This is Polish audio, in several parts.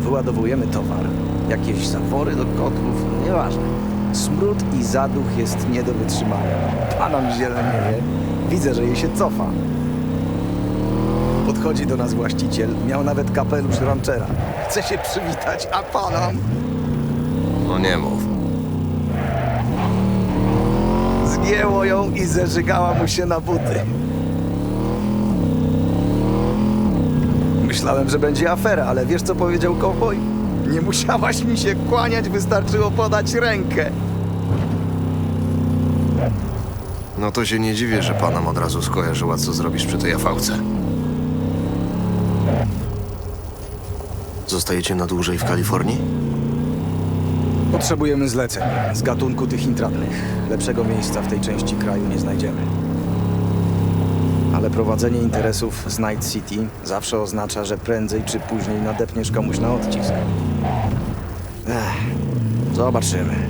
Wyładowujemy towar, jakieś zawory do kotłów, nieważne. Smród i zaduch jest nie do wytrzymania. Panom zielenieje, widzę, że jej się cofa. Podchodzi do nas właściciel, miał nawet kapelusz ranchera. Chce się przywitać, a panom No nie mów. zgięło ją i zeżygała mu się na buty. Myślałem, że będzie afera, ale wiesz co powiedział kowboj? Nie musiałaś mi się kłaniać, wystarczyło podać rękę. No to się nie dziwię, że panam od razu skojarzyła, co zrobisz przy tej afałce. Zostajecie na dłużej w Kalifornii? Potrzebujemy zleceń z gatunku tych intratnych. Lepszego miejsca w tej części kraju nie znajdziemy. Ale prowadzenie interesów z Night City zawsze oznacza, że prędzej czy później nadepniesz komuś na odcisk. Ech, zobaczymy.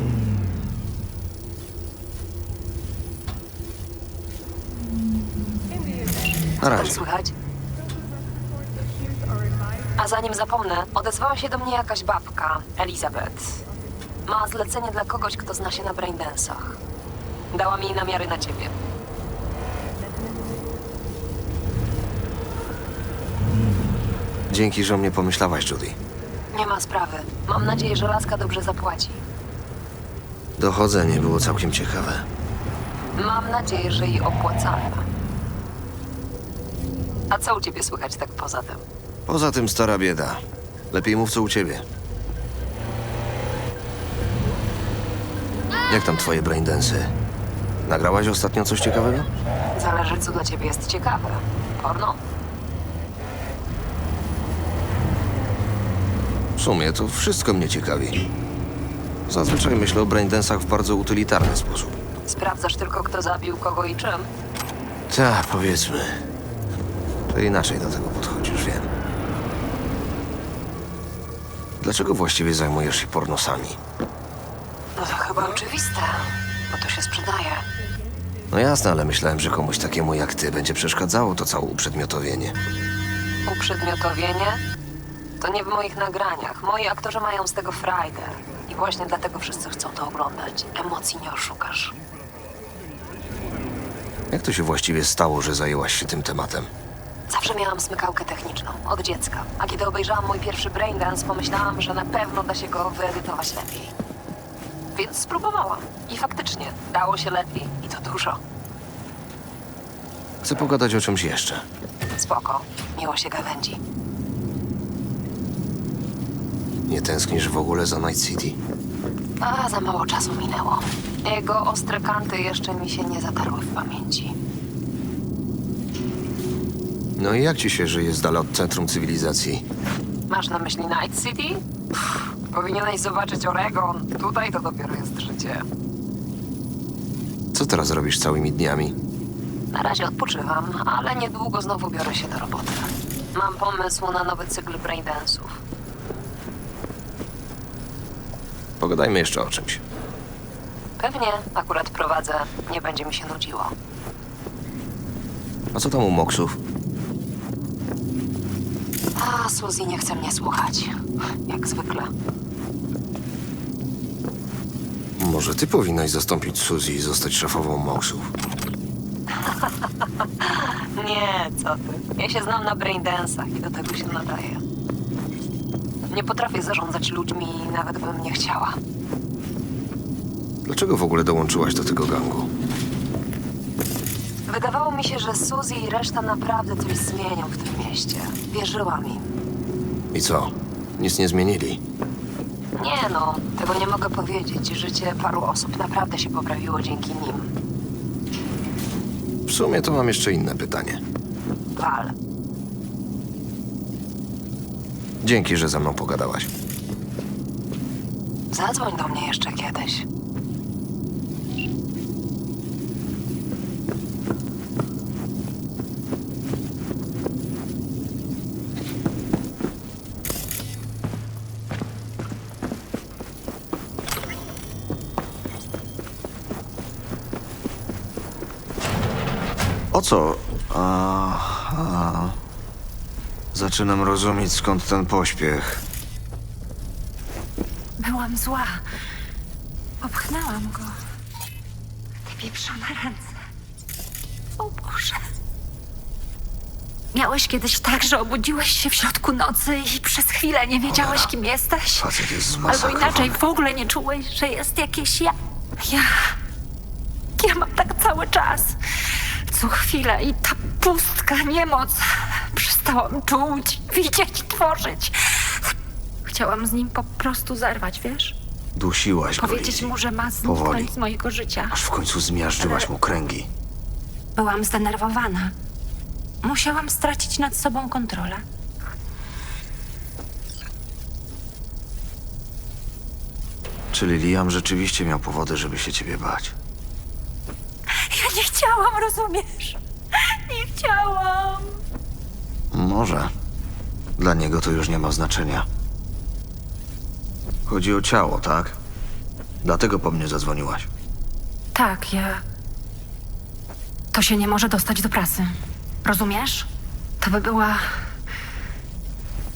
Na razie. słychać? A zanim zapomnę, odezwała się do mnie jakaś babka, Elizabeth. Ma zlecenie dla kogoś, kto zna się na braindensach. Dała mi namiary na ciebie. Dzięki, że o mnie pomyślałaś, Judy. Nie ma sprawy. Mam nadzieję, że laska dobrze zapłaci. Dochodzenie było całkiem ciekawe. Mam nadzieję, że jej opłacalna. A co u ciebie słychać tak poza tym? Poza tym stara bieda. Lepiej mów, co u ciebie. Jak tam twoje braindensy? Nagrałaś ostatnio coś ciekawego? Zależy, co dla ciebie jest ciekawe. Porno? W sumie to wszystko mnie ciekawi. Zazwyczaj myślę o braindensach w bardzo utylitarny sposób. Sprawdzasz tylko, kto zabił kogo i czym? Tak, powiedzmy. To inaczej do tego podchodzisz, wiem. Dlaczego właściwie zajmujesz się pornosami? No to chyba oczywiste, bo to się sprzedaje. No jasne, ale myślałem, że komuś takiemu jak ty będzie przeszkadzało to całe uprzedmiotowienie. Uprzedmiotowienie? To nie w moich nagraniach. Moi aktorzy mają z tego frajdę. I właśnie dlatego wszyscy chcą to oglądać. Emocji nie oszukasz. Jak to się właściwie stało, że zajęłaś się tym tematem? Zawsze miałam smykałkę techniczną, od dziecka. A kiedy obejrzałam mój pierwszy braindance, pomyślałam, że na pewno da się go wyedytować lepiej. Więc spróbowałam. I faktycznie, dało się lepiej. I to dużo. Chcę pogadać o czymś jeszcze. Spoko. Miło się gawędzi. Nie tęsknisz w ogóle za Night City? A, za mało czasu minęło. Jego ostre kanty jeszcze mi się nie zatarły w pamięci. No i jak ci się żyje z dala od centrum cywilizacji? Masz na myśli Night City? Pff, powinieneś zobaczyć Oregon. Tutaj to dopiero jest życie. Co teraz robisz całymi dniami? Na razie odpoczywam, ale niedługo znowu biorę się do roboty. Mam pomysł na nowy cykl braindance'ów. Pogadajmy jeszcze o czymś. Pewnie akurat prowadzę, nie będzie mi się nudziło. A co tam u Moksów? A, Suzy nie chce mnie słuchać. Jak zwykle. Może ty powinnaś zastąpić Suzy i zostać szefową Moksów? Nie, co ty. Ja się znam na braindance'ach i do tego się nadaję. Nie potrafię zarządzać ludźmi, nawet bym nie chciała. Dlaczego w ogóle dołączyłaś do tego gangu? Wydawało mi się, że Suzy i reszta naprawdę coś zmienią w tym mieście. Wierzyłam im. I co? Nic nie zmienili? Nie no, tego nie mogę powiedzieć. Życie paru osób naprawdę się poprawiło dzięki nim. W sumie to mam jeszcze inne pytanie. Wal. Dzięki, że ze mną pogadałaś. Zadzwoń do mnie jeszcze kiedyś. O co? Aha. Zaczynam rozumieć, skąd ten pośpiech. Byłam zła. Popchnęłam go. Te pieprzone ręce. O Boże. Miałeś kiedyś tak, że obudziłeś się w środku nocy i przez chwilę nie wiedziałeś, Cholera. kim jesteś? Facet jest Albo zmasakrowany. inaczej, w ogóle nie czułeś, że jest jakieś ja. Ja. Ja mam tak cały czas. Co chwilę i ta pustka, niemoc. Przestałam czuć, widzieć, tworzyć. Chciałam z nim po prostu zerwać, wiesz? Dusiłaś go, Powiedzieć Lizzie. mu, że ma zniknąć z mojego życia. Aż w końcu zmiażdżyłaś mu kręgi. Byłam zdenerwowana. Musiałam stracić nad sobą kontrolę. Czyli Liam rzeczywiście miał powody, żeby się ciebie bać. Ja nie chciałam, rozumiesz? Nie chciałam. Może. Dla niego to już nie ma znaczenia. Chodzi o ciało, tak? Dlatego po mnie zadzwoniłaś. Tak, ja. To się nie może dostać do prasy. Rozumiesz? To by była.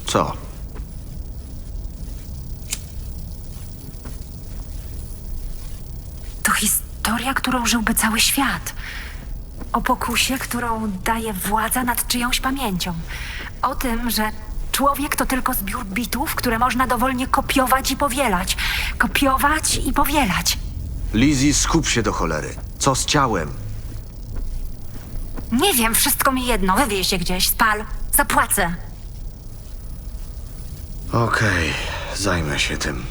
Co? To historia, którą żyłby cały świat. O pokusie, którą daje władza nad czyjąś pamięcią. O tym, że człowiek to tylko zbiór bitów, które można dowolnie kopiować i powielać. Kopiować i powielać. Lizzie, skup się do cholery. Co z ciałem? Nie wiem, wszystko mi jedno. Wywieź się gdzieś, spal. Zapłacę. Okej, zajmę się tym.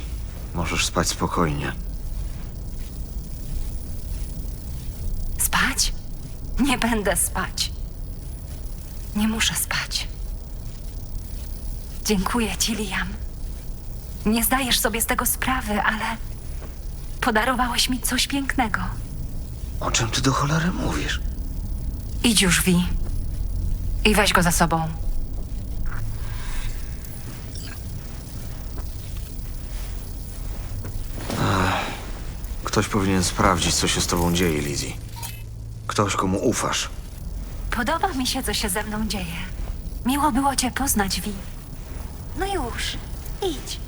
Możesz spać spokojnie. Spać? Nie będę spać. Nie muszę spać. Dziękuję ci, Liam. Nie zdajesz sobie z tego sprawy, ale podarowałeś mi coś pięknego. O czym ty do cholery mówisz? Idź już, Wi. I weź go za sobą. Ktoś powinien sprawdzić, co się z tobą dzieje, Lizzie. Ktoś, komu ufasz. Podoba mi się, co się ze mną dzieje. Miło było cię poznać, Wi. No już, idź.